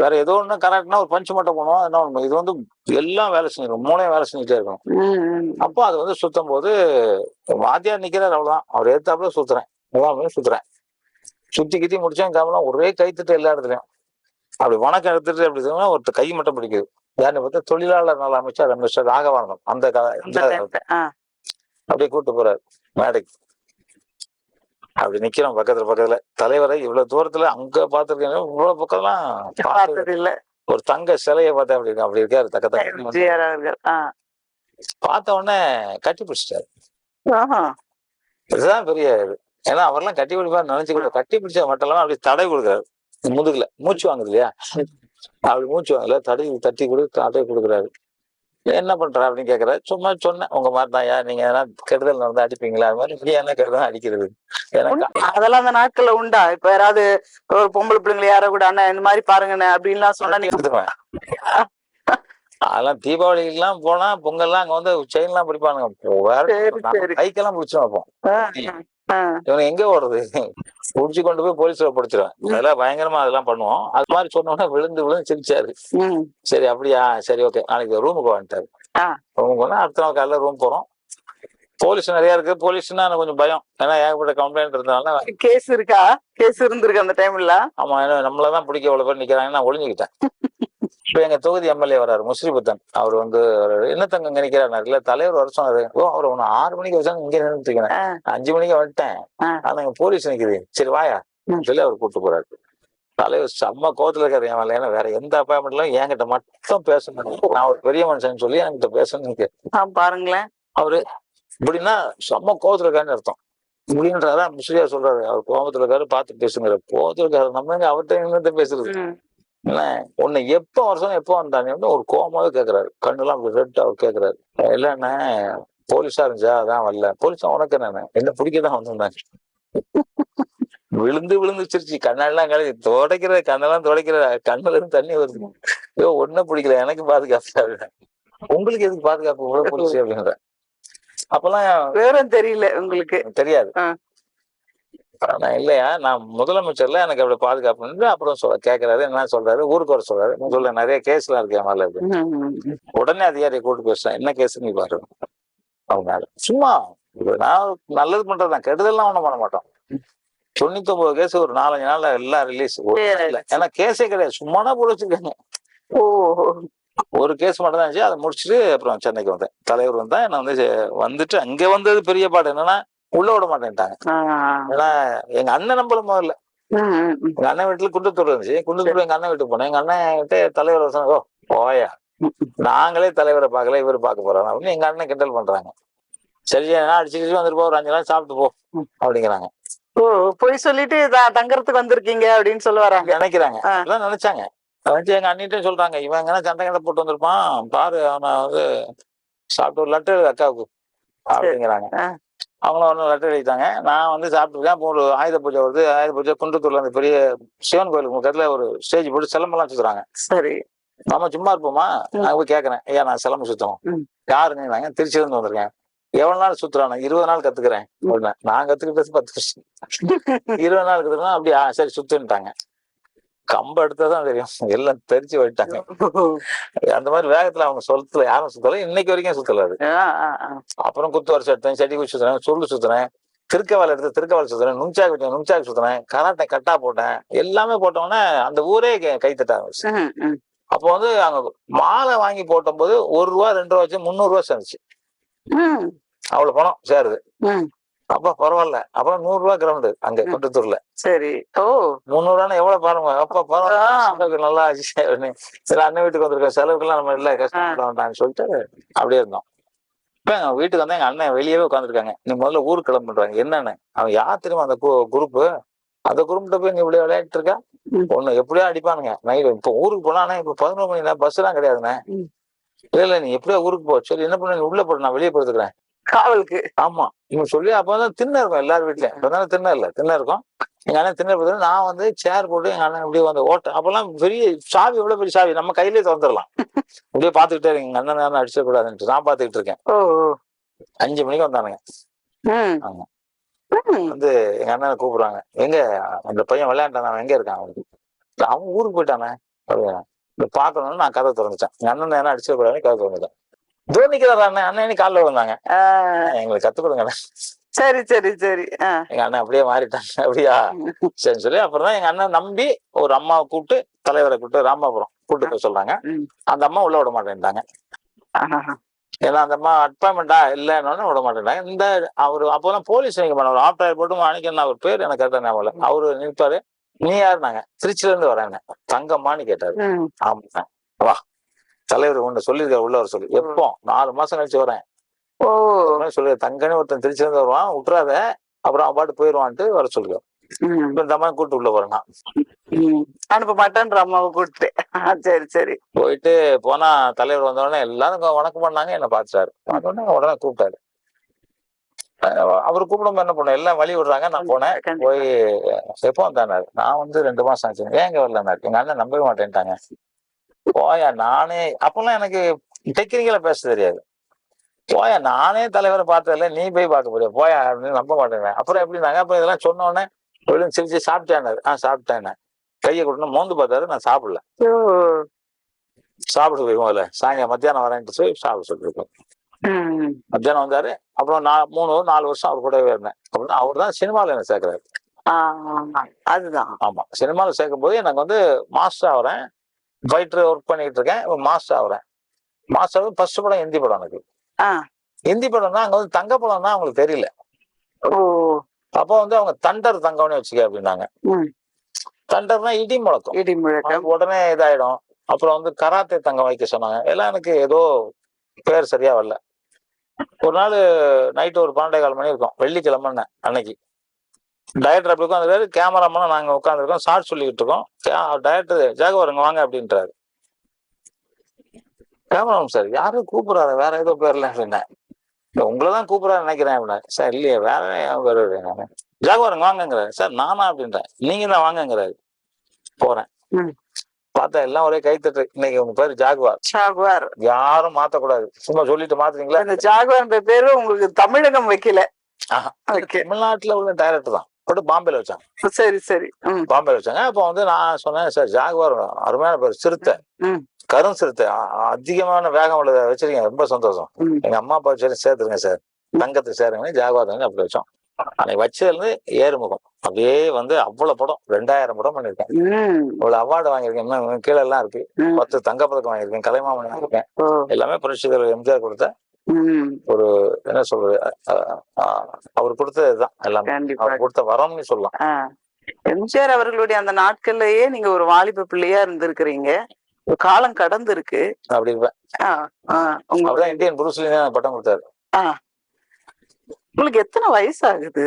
வேற ஏதோ ஒண்ணு கரெக்ட்னா ஒரு பஞ்சு மட்டும் பண்ணுவோம் என்ன இது வந்து எல்லாம் வேலை செஞ்சிடும். மூளையும் வேலை செஞ்சுட்டே இருக்கணும். அப்போ அது வந்து சுத்தும் போது வாத்தியார் நிக்கிறார் அவ்வளவுதான். அவர் ஏத்தாப்புல சுத்துறேன். எல்லாமே சுத்துறேன். சுத்தி கித்தி முடிச்சேன் காமெல்லாம் ஒரே கைத்தட்டு எல்லா இடத்துலயும். அப்படி வணக்கம் எடுத்துட்டு அப்படி சொன்னா ஒருத்தர் கை மட்டும் பிடிக்குது. யாருன்னு பார்த்தா தொழிலாளர் நல அமைச்சர் மிஸ்டர் ராகவானந்தம். அந்த. அப்படியே கூட்டு போறாரு மேடைக்கு. அப்படி நிக்கிறோம் பக்கத்துல பக்கத்துல. தலைவரை இவ்வளவு தூரத்துல அங்க பாத்துருக்கேன் இவ்வளவு பக்கம்லாம் இல்ல ஒரு தங்க சிலையை பார்த்தா அப்படி அப்படி இருக்காரு தக்க தக்க. பார்த்த உடனே கட்டி பிடிச்சிட்டாரு. இதுதான் பெரிய இது. ஏன்னா அவரெல்லாம் கட்டி பிடிப்பாரு நினைச்சு கூட கட்டி பிடிச்ச மட்டும் அப்படி தடை கொடுக்குறாரு. முதுகுல மூச்சு வாங்குது இல்லையா? அப்படி மூச்சு வாங்கல தடை தட்டி கொடு தடை கொடுக்குறாரு. என்ன பண்ற அப்படின்னு கேக்குறாரு. சும்மா சொன்னேன் உங்க மாதிரி தான் நீங்க எதனா கெடுதல் நடந்தா அடிப்பீங்களா? அது மாதிரி நீ என்ன கெடுதல் அடிக்கிறது. அதெல்லாம் அந்த நாட்கள்ல உண்டா? இப்ப யாராவது ஒரு பொம்பளை பிள்ளைங்களை யாரோ கூட அண்ணா இந்த மாதிரி பாருங்கண்ணே அப்படின்லாம் சொன்னா நீங்க எடுத்துருவேன் அதெல்லாம் தீபாவளிக்கெல்லாம் போனா பொங்கல்லாம் அங்க வந்து செயின் எல்லாம் பிடிப்பானுங்க. வேற சரி, சரி. இவன் எங்க ஓடுறது புடிச்சு கொண்டு போய் போலீஸ்ல பிடிச்சிருவேன் அதெல்லாம் பயங்கரமா அதெல்லாம் பண்ணுவோம். அது மாதிரி சொன்னோன்னா விழுந்து விழுந்து சிரிச்சாரு. சரி அப்படியா? சரி ஓகே நாளைக்கு ரூமுக்கு வந்துட்டாரு. ரூமுக்கு வந்தா அடுத்த நாள் காலையில ரூம் போறோம். போலீஸ் நிறைய இருக்கு. போலீஸ்னா எனக்கு கொஞ்சம் பயம். ஏன்னா ஏகப்பட்ட கம்ப்ளைண்ட் இருந்தனால கேஸ் இருக்கா? கேஸ் இருந்திருக்கு அந்த டைம்ல ஆமா ஏன்னா நம்மளதான் பிடிக்க இவ்வளவு பேர் நிக்கிறாங்க. நான் ஒளிஞ்சுக்கிட்டேன். இப்ப எங்க தொகுதி எம்எல்ஏ வராரு முஸ்லிபுத்தன் அவர் வந்து. என்ன தங்க இங்க நிக்கிறாரு இல்ல தலைவர் வர சொன்னாரு. ஓ அவர் ஒன்னு ஆறு மணிக்கு வச்சாங்க இங்க நின்றுட்டு. அஞ்சு மணிக்கு வந்துட்டேன். ஆனா போலீஸ் நிக்குது. சரி வாயா. சொல்லி அவர் கூட்டு போறாரு. தலைவர் செம்ம கோவத்துல இருக்காரு என் ஏன்னா வேற எந்த அப்பாயின்மெண்ட்லாம் என்கிட்ட மட்டும் பேசணும். நான் ஒரு பெரிய மனுஷன் சொல்லி என்கிட்ட பேசணும் பாருங்களேன். அவரு இப்படின்னா செம்ம கோவத்துல இருக்காருன்னு அர்த்தம். இப்படின்றாரா முஸ்லியா சொல்றாரு. அவர் கோபத்துல இருக்காரு பார்த்து பேசுங்கிற கோவத்துல இருக்காரு. நம்ம அவர்கிட்ட பேசுறது? உன்னை எப்ப வருஷம் எப்போ வந்தானே ஒரு கோவமாவே கேக்குறாரு. கண்ணுலாம் ரெட் அவர் கேக்குறாரு. இல்லைண்ணே போலீஸா இருந்துச்சா? அதான் வரல. போலீஸா உனக்கு என்ன என்ன பிடிக்க தான் வந்திருந்தாங்க? விழுந்து விழுந்து சிரிச்சு. கண்ணெல்லாம் கழுவி துடைக்கிற கண்ணெல்லாம் துடைக்கிற கண்ணுல இருந்து தண்ணி வருது. ஐயோ ஒன்னும் பிடிக்கல. எனக்கு பாதுகாப்பு. உங்களுக்கு எதுக்கு பாதுகாப்பு? போலீஸ் அப்படின்ற. அப்பெல்லாம் விவரம் தெரியல உங்களுக்கு. தெரியாது. நான் இல்லையா? நான் முதலமைச்சர்ல எனக்கு அப்படி பாதுகாப்பு அப்புறம் சொல்ல கேக்குறாரு என்ன சொல்றாரு? ஊருக்கு வர சொல்றாரு. சொல்ல நிறைய கேஸ்லாம் இருக்கு என் மேல இருக்கு. உடனே அதிகாரியை கூட்டு பேசுறேன். என்ன கேஸ் நீ பாரு. அவங்க சும்மா நான் நல்லது பண்றதுதான் கெடுதல்லாம் ஒண்ணும் பண்ண மாட்டோம். தொண்ணூத்தி ஒன்பது கேஸ் ஒரு நாலஞ்சு நாள்ல எல்லாம் ரிலீஸ் ஏன்னா கேஸே கிடையாது. சும்மானா போட வச்சிருக்காங்க. ஓ. ஒரு கேஸ் மட்டும் தான் இருந்துச்சு. அதை முடிச்சுட்டு அப்புறம் சென்னைக்கு வந்தேன். தலைவர் வந்தா நான் வந்து வந்துட்டு அங்க வந்தது பெரிய பாடு என்னன்னா உள்ள விட மாட்டேன்ட்டாங்க. ஏன்னா எங்க அண்ணன் நம்பல முதல்ல. எங்க அண்ணன் வீட்டுல குண்டத்தூர் இருந்துச்சு. குண்டத்தூர் எங்க அண்ணன் வீட்டுக்கு போனேன். எங்க அண்ணன் கிட்ட தலைவர் வர சொன்னாங்க, ஓ போயா. நாங்களே தலைவரை பார்க்கல இவரு பார்க்க போறோம் அப்படின்னு எங்க அண்ணன் கிண்டல் பண்றாங்க. சரி அடிச்சு கிடிச்சு வந்துட்டு போ ஒரு அஞ்சு நாள் சாப்பிட்டு போ அப்படிங்கிறாங்க. ஓ போய் சொல்லிட்டு தங்கறதுக்கு வந்திருக்கீங்க அப்படின்னு சொல்ல வராங்க. நினைக்கிறாங்க. எல்லாம் நினைச்சாங்க. வந்து எங்க அண்ணிட்டும் சொல்றாங்க இவன் எங்கன்னா சண்டை கண்டை போட்டு வந்திருப்பான். பாரு அவனை வந்து சாப்பிட்டு ஒரு லெட்டர் அக்காவுக்கு. அப்படிங்கிறாங்க. அவங்களும் ஒன்றும் லெட்டர் எழுதிட்டாங்க. நான் வந்து சாப்பிட்டுருக்கேன். அப்போ ஒரு ஆயுத பூஜை வருது. ஆயுத பூஜை குன்றத்தூர்ல அந்த பெரிய சிவன் கோயிலுக்கு பக்கத்துல ஒரு ஸ்டேஜ் போட்டு சிலம்பெல்லாம் சுத்துறாங்க. சரி. நம்ம சும்மா இருப்போமா. நான் போய் கேட்கறேன் ஐயா நான் சிலம்பு சுத்தம். யாருங்க நாங்க திருச்சியில இருந்து வந்திருக்கேன்? எவ்வளவு நாள் சுத்துறானு? இருபது நாள் கத்துக்கிறேன். நான் கத்துக்கிட்டது பத்து வருஷம். இருபது நாள் கத்துக்கிறேன் அப்படி ஆ, சரி சுத்துன்ட்டாங்க. கம்ப எடுத்ததான் தெரியும். எல்லாம் தெரிச்சு போயிட்டாங்க அந்த மாதிரி வேகத்துல அவங்க சொல்லத்துல யாரும் சுத்தல இன்னைக்கு வரைக்கும் சுத்தல அது. ஆ. அப்புறம் குத்து வருஷம் எடுத்தேன் செடி குச்சி சுத்துறேன் சுருள் சுத்துறேன் திருக்கவால் எடுத்து திருக்கவால் சுத்துறேன் நுங்சாக்கு வச்சேன் நுங்சாக்கு சுத்துறேன் கராட்டை கட்டா போட்டேன் எல்லாமே போட்டோன்னே அந்த ஊரே கை- கை தட்ட ஆரம்பிச்சு. ம், ம். அப்போ வந்து அங்க மாலை வாங்கி போடும்போது ஒரு ரூபா ரெண்டு ரூபா வச்சு முந்நூறு ரூபா சேர்ந்துச்சு. அவ்வளவு பணம் சேருது. அப்பா பரவாயில்ல. அப்புறம் நூறு ரூபாய் கிரவுண்டு அங்க. கொட்டத்தூர்ல. சரி. ஓ. முந்நூறுவான்னு எவ்வளவு பாருங்க. அப்பா. பரவாயில்ல. நல்லா ஆச்சு. சரி அண்ணன் வீட்டுக்கு வந்திருக்கோம் செலவுக்குலாம் நம்ம இல்ல கஷ்டப்பட வேண்டாம்னு சொல்லிட்டு அப்படியே இருந்தோம். இப்ப எங்க வீட்டுக்கு வந்து எங்க அண்ணன் வெளியவே உட்காந்துருக்காங்க நீ முதல்ல ஊருக்கு கிளம்புன்றாங்க என்னன்னு? அவன் யார் தெரியுமா அந்த குரூப் அந்த குரூப்கிட்ட போய் நீ இப்படி விளையாட்டு இருக்கா. ஒண்ணு எப்படியோ அடிப்பானுங்க. நைட் இப்ப ஊருக்கு போனா அண்ணா இப்ப பதினோரு மணி பஸ் எல்லாம் கிடையாதுண்ணே. இல்ல இல்ல நீ எப்படியோ ஊருக்கு போ. சரி என்ன பண்ண? நீ உள்ள போடு. நான் வெளியே போடுத்துக்கிறேன் காவலுக்கு. ஆமா. இவன் சொல்லி அப்பதான் திண்ணை இருக்கும் எல்லார் வீட்லயும். இப்பதானே திண்ணை இல்ல. திண்ணை இருக்கும். எங்க அண்ணன் போட்டு நான் வந்து சேர் போட்டு எங்க அண்ணன் இப்படியே வந்து ஓட்ட அப்பெல்லாம் பெரிய சாவி எவ்வளவு பெரிய சாவி? நம்ம கையிலேயே திறந்துடலாம். இப்படியே பாத்துக்கிட்டே இருக்கேன் எங்க அண்ணன் யாரும் அடிச்சிட கூடாதுன்ட்டு நான் பாத்துக்கிட்டு இருக்கேன். அஞ்சு மணிக்கு வந்தானுங்க. வந்து எங்க அண்ணனை கூப்பிடுறாங்க. எங்க? அந்த பையன் விளையாண்டான்? அவன் எங்க இருக்கான்? அவனுக்கு அவன் ஊருக்கு போயிட்டானே. பாக்கணும்னு நான் கதை திறந்துட்டேன். எங்க அண்ணன் என்ன அடிச்சிட கூடாதுன்னு கதை திறந்துட்டேன். தோனிக்கிறார் அண்ணன் அண்ணன் காலைல வந்தாங்க ஆ, எங்களுக்கு கத்துக் கொடுங்க. சரி சரி சரி. எங்க அண்ணன் அப்படியே மாறிட்டாங்க அப்படியா? சரி சொல்லி அப்புறம் தான் எங்க அண்ணன் நம்பி ஒரு அம்மாவை கூப்பிட்டு தலைவரை கூப்பிட்டு ராமாபுரம் கூப்பிட்டு போய் சொல்றாங்க. அந்த அம்மா உள்ள விட மாட்டேன்ட்டாங்க. ஏன்னா அந்த அம்மா அப்பாயின்மெண்டா இல்லைன்னு விட மாட்டேன்ட்டாங்க. இந்த அவரு அப்போதான் போலீஸ் நீங்க பண்ண ஆப்டாயர் போட்டு அன்னைக்கு அவர் பேர் எனக்கு கரெக்டா ஞாபகம். அவரு நிற்பாரு நீ யாருனாங்க திருச்சில இருந்து வரேன் தங்கம்மான்னு கேட்டாரு. ஆமா வா. தலைவர் ஒண்ணு சொல்லியிருக்காரு உள்ள வர சொல்லி. எப்போ? நாலு மாசம் கழிச்சு வரேன். ஓ. சொல்லி தங்கன்னு ஒருத்தன் திருச்சில இருந்து வருவான் விட்டுறாத அப்புறம் அவன் பாட்டு போயிருவான்ட்டு வர. இப்ப இந்த அம்மா கூட்டு உள்ள போறேன் ம். அனுப்ப மாட்டேன்ற அம்மாவை கூப்பிட்டு. சரி சரி. போயிட்டு போனா தலைவர் வந்த உடனே எல்லாரும் வணக்கம் பண்ணாங்க என்ன பார்த்த உடனே உடனே கூப்பிட்டாரு. அவர் கூப்பிடும் என்ன பண்ண எல்லாம் வழி விடுறாங்க நான் போனேன். போய் எப்போ வந்தானாரு நான் வந்து ரெண்டு மாசம் ஆச்சு ஏன் இங்க வரலனாரு எங்க அண்ணன் நம்பவே மாட்டேன்ட்டாங்க. போயா நானே அப்பெல்லாம் எனக்கு டெக்னிக்கலா பேச தெரியாது. போயா நானே தலைவரை பார்த்ததில்ல நீ போய் பார்க்க போறியா? போயா அப்படின்னு நம்ப மாட்டேங்க அப்புறம் எப்படினாங்க அப்புறம் இதெல்லாம் சொன்ன உடனே வெளியே சிரிச்சு சாப்பிட்டேன்னாரு ஆ சாப்பிட்டேன் கையை கொடுத்து மோந்து பார்த்தாரு நான் சாப்பிடல. சாப்பிட போய் முதல்ல சாயங்காலம் மத்தியானம் வரேன்ட்டு சொல்லி சாப்பிட சொல்லிருக்கோம். மத்தியானம் வந்தாரு. அப்புறம் நான் மூணு நாலு வருஷம் அவர் கூடவே இருந்தேன். அப்புறம் அவர் தான் சினிமாவில் என்ன சேர்க்கிறாரு. அதுதான். ஆமா. சினிமாவில் சேர்க்கும் போது எனக்கு வந்து மாஸ்டர் ஆகிறேன் ஃபைட்டர் ஒர்க் பண்ணிட்டு இருக்கேன் இப்போ மாஸ்டர் ஆகிறேன் மாஸ்டர் ஃபர்ஸ்ட் படம் ஹிந்தி படம் எனக்கு. ஹிந்தி படம் தான் அங்க வந்து தங்க படம் தான் அவங்களுக்கு தெரியல. அப்போ வந்து அவங்க தண்டர் தங்கம்னு வச்சுக்க அப்படின்னாங்க. தண்டர்னா இடி முழக்கம். இடி முழக்கம். உடனே இதாயிடும். அப்புறம் வந்து கராத்தே தங்கம் வைக்க சொன்னாங்க. எல்லாம் எனக்கு ஏதோ பேர் சரியா வரல. ஒரு நாள் நைட்டு ஒரு பன்னெண்டே கால் மணி இருக்கும். வெள்ளிக்கிழமைன்னு அன்னைக்கு. டயட்டர் அப்படி உட்காந்துருக்காரு கேமராமேனும் நாங்க உட்காந்துருக்கோம் ஷார்ட் சொல்லிக்கிட்டு இருக்கோம் டயட்டர் ஜாகவருங்க வாங்க அப்படின்றாரு. கேமராமேன் சார் யாரும் கூப்பிடுறாரு? வேற ஏதோ பேர்ல. அப்படின்னேன் உங்களை தான் கூப்பிடுறாரு நினைக்கிறேன் அப்படின்னா. சார் இல்லையே வேற பேர் அப்படின்னாங்க ஜாகவருங்க வாங்கங்கிறாரு. சார் நானா அப்படின்றேன் நீங்க தான் வாங்கங்கிறாரு. போறேன். பார்த்தா எல்லாம் ஒரே கைத்தட்டு இன்னைக்கு உங்க பேரு ஜாகுவார் ஜாகுவார் யாரும் மாத்தக்கூடாது. சும்மா சொல்லிட்டு மாத்துறீங்களா? அந்த ஜாகுவார் பேரு உங்களுக்கு தமிழகம் வைக்கல. தமிழ்நாட்டுல உள்ள டைரக்டர் தான். போட்டு பாம்பேல வச்சாங்க. சரி சரி. பாம்பேல வச்சாங்க. அப்போ வந்து நான் சொன்னேன் சார் ஜாகுவார் அருமையான பேர் சிறுத்தை. கரும் சிறுத்தை. அதிகமான வேகம் உள்ளதை வச்சிருக்கீங்க. ரொம்ப சந்தோஷம். எங்க அம்மா அப்பா சரி சேர்த்துருங்க சார். தங்கத்துக்கு சேருங்க ஜாகுவார் அப்படி வச்சோம். அன்னைக்கு வச்சதுல இருந்து ஏறுமுகம். அப்படியே வந்து அவ்வளவு படம். ரெண்டாயிரம் படம் பண்ணிருக்கேன் இவ்வளவு அவார்டு வாங்கியிருக்கேன். இன்னும் கீழே எல்லாம் இருக்கு. பத்து தங்கப்பதக்கம் வாங்கியிருக்கேன். கலைமாமணி வாங்கியிருக்கேன். எல்லாமே புரட்சிகர் எம்ஜிஆர் கொடுத்த ம். என்ன சொல்றது அவர் கொடுத்ததுதான் எல்லாமே. கண்டிப்பா. அவர் கொடுத்த வரம்னு சொல்லலாம். எம்ஜிஆர் அவர்களுடைய அந்த நாட்கள்லயே நீங்க ஒரு வாலிப பிள்ளையா இருந்திருக்கிறீங்க. ஒரு காலம் கடந்து இருக்கு அப்படி இருப்பேன் இந்தியன் புருஸ்லின்னு பட்டம் கொடுத்தாரு. உங்களுக்கு எத்தனை வயசு ஆகுது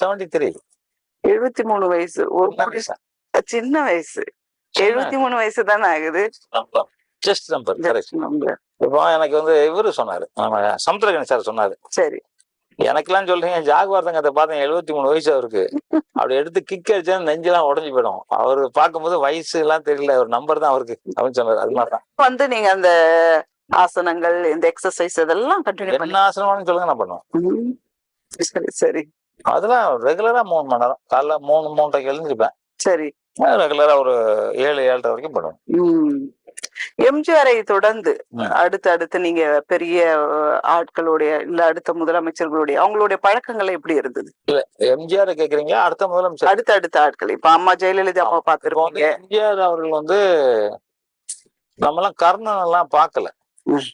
செவன்டி த்ரீ எழுபத்தி மூணு வயசு. ஒரு சின்ன வயசு? எழுபத்தி மூணு வயசு தானே ஆகுது? Just number correct. இப்போ எனக்கு வந்து இவரு சொன்னாரு. நம்ம சமுத்திரகணி சார் சொன்னாரு. சரி. எனக்கெல்லாம் சொல்றீங்க ஜாகுவார் தங்கத்தை பார்த்தேன் எழுபத்தி மூணு வயசு அவருக்கு. அப்படி எடுத்து கிக் அடிச்சா நெஞ்செல்லாம் உடஞ்சு போயிடும். அவரு பார்க்கும்போது வயசு எல்லாம் தெரியல ஒரு நம்பர் தான் அவருக்கு அப்படின்னு சொன்னாரு. அது மாதிரி வந்து நீங்க அந்த ஆசனங்கள் இந்த எக்ஸசைஸ் இதெல்லாம் கண்டினியூ என்ன ஆசனம்னு சொல்லுங்க நான் பண்ணுவேன். சரி சரி. அதெல்லாம் ரெகுலரா மூணு மணி நேரம். காலைல மூணு மூன்றரைக்கு எழுந்திருப்பேன். சரி. ரெகுலரா ஒரு ஏழு ஏழரை வரைக்கும் பண்ணுவேன். எம்ஜிஆரை தொடர்ந்து. அடுத்து அடுத்து நீங்க பெரிய ஆட்களுடைய இல்ல அடுத்த முதலமைச்சர்களுடைய அவங்களுடைய பழக்கங்கள் எப்படி இருந்தது எம்ஜிஆர் கேக்குறீங்க அடுத்த முதலமைச்சர் அடுத்த அடுத்த ஆட்கள் இப்ப அம்மா ஜெயலலிதா அம்மா பாத்துருப்பீங்க எம்ஜிஆர் அவர்கள் வந்து நம்மலாம் கர்ணன் எல்லாம் பார்க்கல ம்.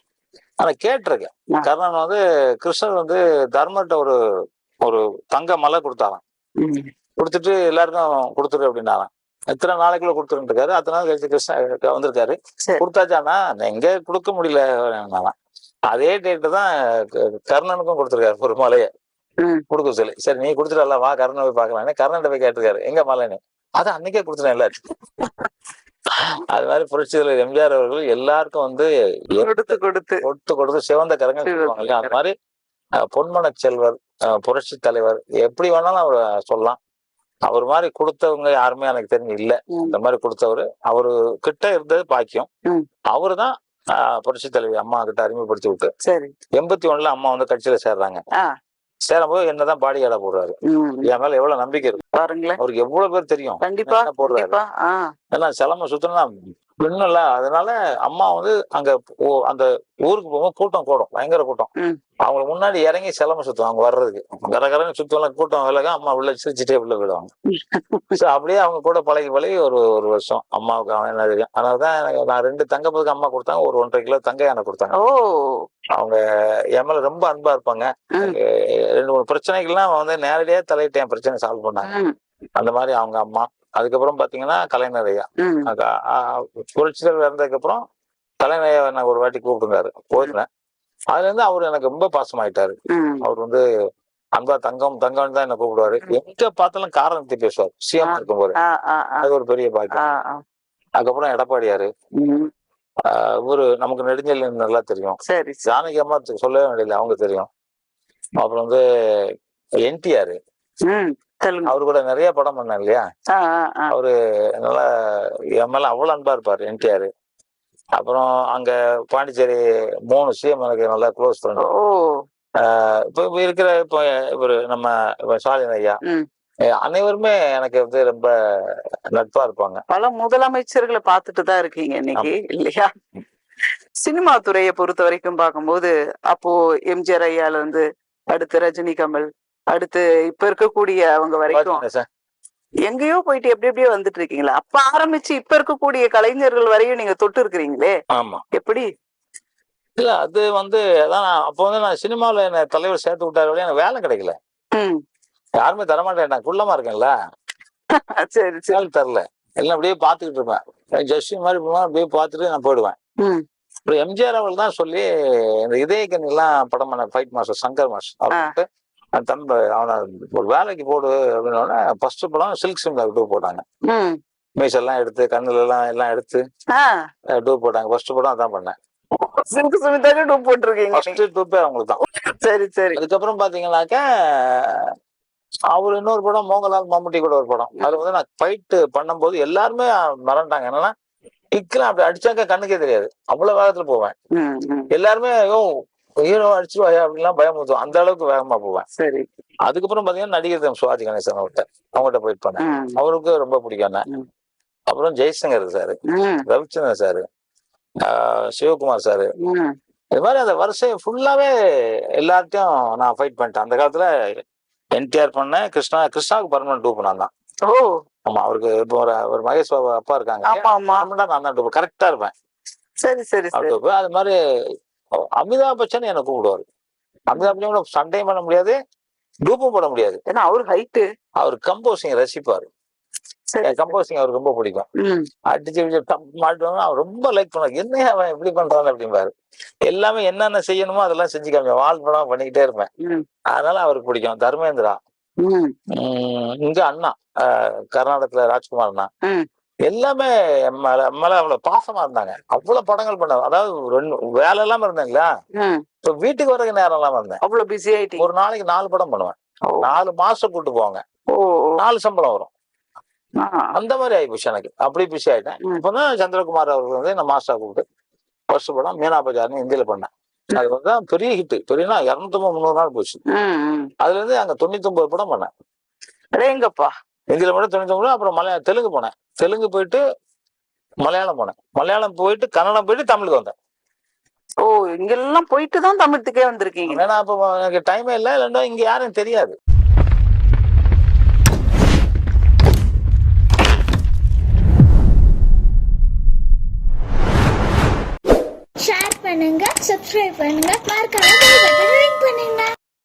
ஆனா கேட்டிருக்கேன். கர்ணன் வந்து கிருஷ்ணர் வந்து தர்மர்கிட்ட ஒரு ஒரு தங்க மலை கொடுத்தாராம். கொடுத்துட்டு எல்லாருக்கும் கொடுத்துரு அப்படின்னாராம் எத்தனை நாளைக்குள்ள கொடுத்துருன்னு இருக்காரு அத்தனை நாள் கழிச்சு கிருஷ்ணா வந்திருக்காரு. கொடுத்தாச்சானா எங்க கொடுக்க முடியல. அதே டேட்டு தான் கர்ணனுக்கும் கொடுத்துருக்காரு ஒரு மலையை. கொடுக்க சொல்லி. சரி நீ கொடுத்துட்டல வா கர்ணனை போய் பார்க்கலாம் கர்ணன் போய் கேட்டிருக்காரு. எங்க மலைன்னு? அது அன்னைக்கே கொடுத்துட்டேன் எல்லாருக்கும் அது மாதிரி புரட்சி தலைவர் எம்ஜிஆர் அவர்கள் எல்லாருக்கும் வந்து கொடுத்து கொடுத்து. கொடுத்து கொடுத்து சிவந்த கரங்கள் சொல்லுவாங்க அந்த மாதிரி அஹ், பொன்மனச் செல்வர் புரட்சி தலைவர் எப்படி வேணாலும் அவர் சொல்லலாம். அவர் மாதிரி கொடுத்தவங்க யாருமே எனக்கு தெரிஞ்சு இல்ல. இந்த மாதிரி கொடுத்தவரு அவரு கிட்ட இருந்தது பாக்கியம். அவரு தான் புரட்சி தலைவி அம்மா கிட்ட அறிமுகப்படுத்தி விட்டு எண்பத்தி ஒண்ணுல அம்மா வந்து கட்சியில சேர்றாங்க. சேரும்போது என்னதான் பாடி கார்டா போடுறாரு. என் மேல எவ்வளவு நம்பிக்கை இருக்கு. பாருங்களேன். அவருக்கு எவ்வளவு பேர் தெரியும். கண்டிப்பா என்ன போடுறாரு? ஏன்னா சிலம்ப சுத்தம்னா பின்னல அதனால அம்மா வந்து அங்க அந்த ஊருக்கு போகும்போது கூட்டம் கூடும். பயங்கர கூட்டம். அவங்களுக்கு முன்னாடி இறங்கி சிலம்ப சுத்தும் அவங்க வர்றதுக்கு. கரகரன்னு சுத்தம் கூட்டம் விலக அம்மா உள்ள சிரிச்சுட்டே உள்ள விடுவாங்க அப்படியே அவங்க கூட பழகி பழகி ஒரு ஒரு வருஷம். அம்மாவுக்கு அவன் என்ன தெரியும். அதனாலதான் எனக்கு நான் ரெண்டு தங்க பதுக்கு அம்மா கொடுத்தாங்க. ஒரு ஒன்றரை கிலோ தங்க யானை கொடுத்தாங்க. ஓ. அவங்க என் மேல ரொம்ப அன்பா இருப்பாங்க. ரெண்டு மூணு பிரச்சனைகள்லாம் வந்து நேரடியா தலையிட்டு என் பிரச்சனை சால்வ் பண்ணாங்க. அந்த மாதிரி அவங்க அம்மா. அதுக்கப்புறம் பாத்தீங்கன்னா கலைஞர் ஐயா புரட்சித்தலைவர் இறந்ததுக்கு அப்புறம் தலைமையை நான் ஒரு வாட்டி கூப்பிட்டுருந்தாரு. போயிருந்தேன். அதுல இருந்து அவர் எனக்கு ரொம்ப பாசமாயிட்டாரு. அவர் வந்து அன்பா தங்கம் தங்கம்னு தான் என்ன கூப்பிடுவாரு. எங்க பார்த்தாலும் காரணத்தை பேசுவார். சிஎம். இருக்கும்போது. அது ஒரு பெரிய பாக்கியம். அதுக்கப்புறம் எடப்பாடியாரு. இவரு நமக்கு நெடுஞ்செழியன் நல்லா தெரியும். ஜானகி அம்மா சொல்லவே வேண்டியதில்லை அவங்க தெரியும். அப்புறம் வந்து என்டிஆர். அவரு கூட நிறைய படம் பண்ணேன் இல்லையா. அவரு நல்லா என் மேல அவ்வளவு அன்பா இருப்பாரு என்டிஆர். அப்புறம் அங்க பாண்டிச்சேரி மூணு சிஎம் எனக்கு நல்லா க்ளோஸ் ஃப்ரெண்ட் இப்போ இருக்கிற இப்போ இவரு நம்ம ஸ்டாலின் ஐயா. அனைவருமே எனக்கு வந்து ரொம்ப நட்பா இருப்பாங்க. பல முதலமைச்சர்களை பார்த்துட்டு தான் இருக்கீங்க இன்னைக்கு இல்லையா? சினிமா துறையை பொறுத்த வரைக்கும் பார்க்கும்போது அப்போ எம்ஜிஆர் ஐயால இருந்து அடுத்து ரஜினி கமல் அடுத்து இப்ப இருக்கக்கூடிய அவங்க வரைக்கும்? எங்கேயோ போயிட்டு எப்படி எப்படியோ வந்துட்டு இருக்கீங்களா? அப்ப ஆரம்பிச்சு இப்ப இருக்கக்கூடிய கலைஞர்கள் வரையும் நீங்க தொட்டு இருக்கிறீங்களே? ஆமா. எப்படி? இல்ல அது வந்து அதான் அப்போ வந்து நான் சினிமாவில் என்ன தலைவர் சேர்த்து விட்டாரு வழியா எனக்கு வேலை கிடைக்கல. யாருமே தரமாட்டேன் நான் குள்ளமா இருக்கேன்ல. சரி சரி. தரல. எல்லாம் அப்படியே பார்த்துக்கிட்டு இருப்பேன். ஜஸ்டின் மாதிரி போனா அப்படியே பார்த்துட்டு நான் போயிடுவேன். அப்புறம் எம்ஜிஆர் அவர்கள் தான் சொல்லி இந்த இதயக்கன் எல்லாம் படம் பண்ண ஃபைட் மாஸ்டர் சங்கர் மாஸ்டர் அவர்கிட்ட தம்பி அவனை ஒரு வேலைக்கு போடு அப்படின்னோடனே ஃபர்ஸ்ட் படம் சில்க் சிம்ல டூ போட்டாங்க. மீசெல்லாம் எடுத்து கண்ணுல எல்லாம் எல்லாம் எடுத்து டூ போட்டாங்க. ஃபர்ஸ்ட் படம் அதான் பண்ணேன். சில்கு சுமிதாக்கு டூப் போட்டிருக்கீங்க. ஃபர்ஸ்ட் டூப்பே அவங்களுக்கு தான். சரி சரி. அதுக்கப்புறம் பாத்தீங்கன்னாக்க அவர் இன்னொரு படம் மோகன்லால் மம்முட்டி கூட ஒரு படம். அதுல வந்து நான் ஃபைட் பண்ணும்போது எல்லாருமே மறந்துட்டாங்க என்னன்னா இக்கெல்லாம் அப்படி அடிச்சாக்க கண்ணுக்கே தெரியாது. அவ்வளவு வேகத்துல போவேன். எல்லாருமே ஹீரோ அடிச்சுவாயா அப்படின்லாம் பயமுறுத்தும் அந்த அளவுக்கு வேகமா போவேன். சரி. அதுக்கப்புறம் பாத்தீங்கன்னா நடிகர் சிவாஜி கணேசன் அவர்கிட்ட அவங்ககிட்ட போயிட் பண்ணேன் அவருக்கு ரொம்ப பிடிக்கும். அப்புறம் Jaishankar sir Ravichandran sir Sivakumar sir. இது மாதிரி அந்த வருஷம் ஃபுல்லாவே எல்லார்ட்டையும் நான் ஃபைட் பண்ணிட்டேன். அந்த காலத்துல என்டிஆர் பண்ணேன் கிருஷ்ணா கிருஷ்ணாவுக்கு பர்மனன்ட் டூப் நான் தான். ஓ. ஆமா அவருக்கு இப்போ ஒரு ஒரு மகேஷ் பாபு அப்பா இருக்காங்க. நான் தான் டூப் கரெக்டா இருப்பேன். சரி சரி அது மாதிரி அமிதாப் பச்சன் என்னை கூப்பிடுவாரு. அமிதாப் பச்சன் கூட சண்டையும் பண்ண முடியாது டூப்பும் போட முடியாது. ஏன்னா அவரு ஹைட்டு அவர் கம்போசிங் ரசிப்பாரு. கம்போசிங் அவருக்கு ரொம்ப பிடிக்கும். அடிச்சு மாட்டுவாங்க அவர் ரொம்ப லைக் பண்ணுவார். என்ன அவன் எப்படி பண்றான் அப்படிம்பாரு. எல்லாமே என்னென்ன செய்யணுமோ அதெல்லாம் செஞ்சு காமிப்பேன். வாழ் படம் பண்ணிக்கிட்டே இருப்பேன். அதனால அவருக்கு பிடிக்கும். தர்மேந்திரா. இங்க அண்ணா கர்நாடகத்துல ராஜ்குமார் அண்ணா. எல்லாமே மேல மேல அவ்வளவு பாசமா இருந்தாங்க. அவ்வளவு படங்கள் பண்ணாங்க அதாவது ரெண்டு வேலை இல்லாம இருந்தேங்களா? இப்ப வீட்டுக்கு வரதுக்கு நேரம் இல்லாம இருந்தேன். அவ்வளவு பிஸி ஆயிட்டீங்க. ஒரு நாளைக்கு நாலு படம் பண்ணுவேன். நாலு மாசம் கூட்டு போவாங்க. நாலு சம்பளம் வரும். அந்த மாதிரி ஆயிப்போச்சு எனக்கு. அப்படி பிஸி ஆயிட்டேன். இப்பதான் சந்திரகுமார் அவர்கள் வந்து நான் மாஸ்டர் கூப்பிட்டு ஃபர்ஸ்ட் படம் மீனா பஜார்னு ஹிந்தியில பண்ணேன் அது வந்து பெரிய ஹிட் பெரியனா இரநூத்தம்பது முந்நூறு நாள் போச்சு. அதுல இருந்து அங்க தொண்ணூத்தி ஒன்பது படம் பண்ணேன். அடேங்கப்பா. ஹிந்தியில மட்டும் தொண்ணூத்தி ஒன்பது அப்புறம் மலையா தெலுங்கு போனேன். தெலுங்கு போயிட்டு மலையாளம் போனேன். மலையாளம் போயிட்டு கன்னடம் போயிட்டு தமிழுக்கு வந்தேன். ஓ இங்கெல்லாம் போயிட்டு தான் தமிழத்துக்கே வந்திருக்கீங்க. ஏன்னா அப்போ எனக்கு டைமே இல்லை இல்லைன்னா இங்க யாரும் தெரியாது. ஷேர் பண்ணுங்க சப்ஸ்கிரைப் பண்ணுங்க மறக்காம பெல் பட்டனை பண்ணுங்க.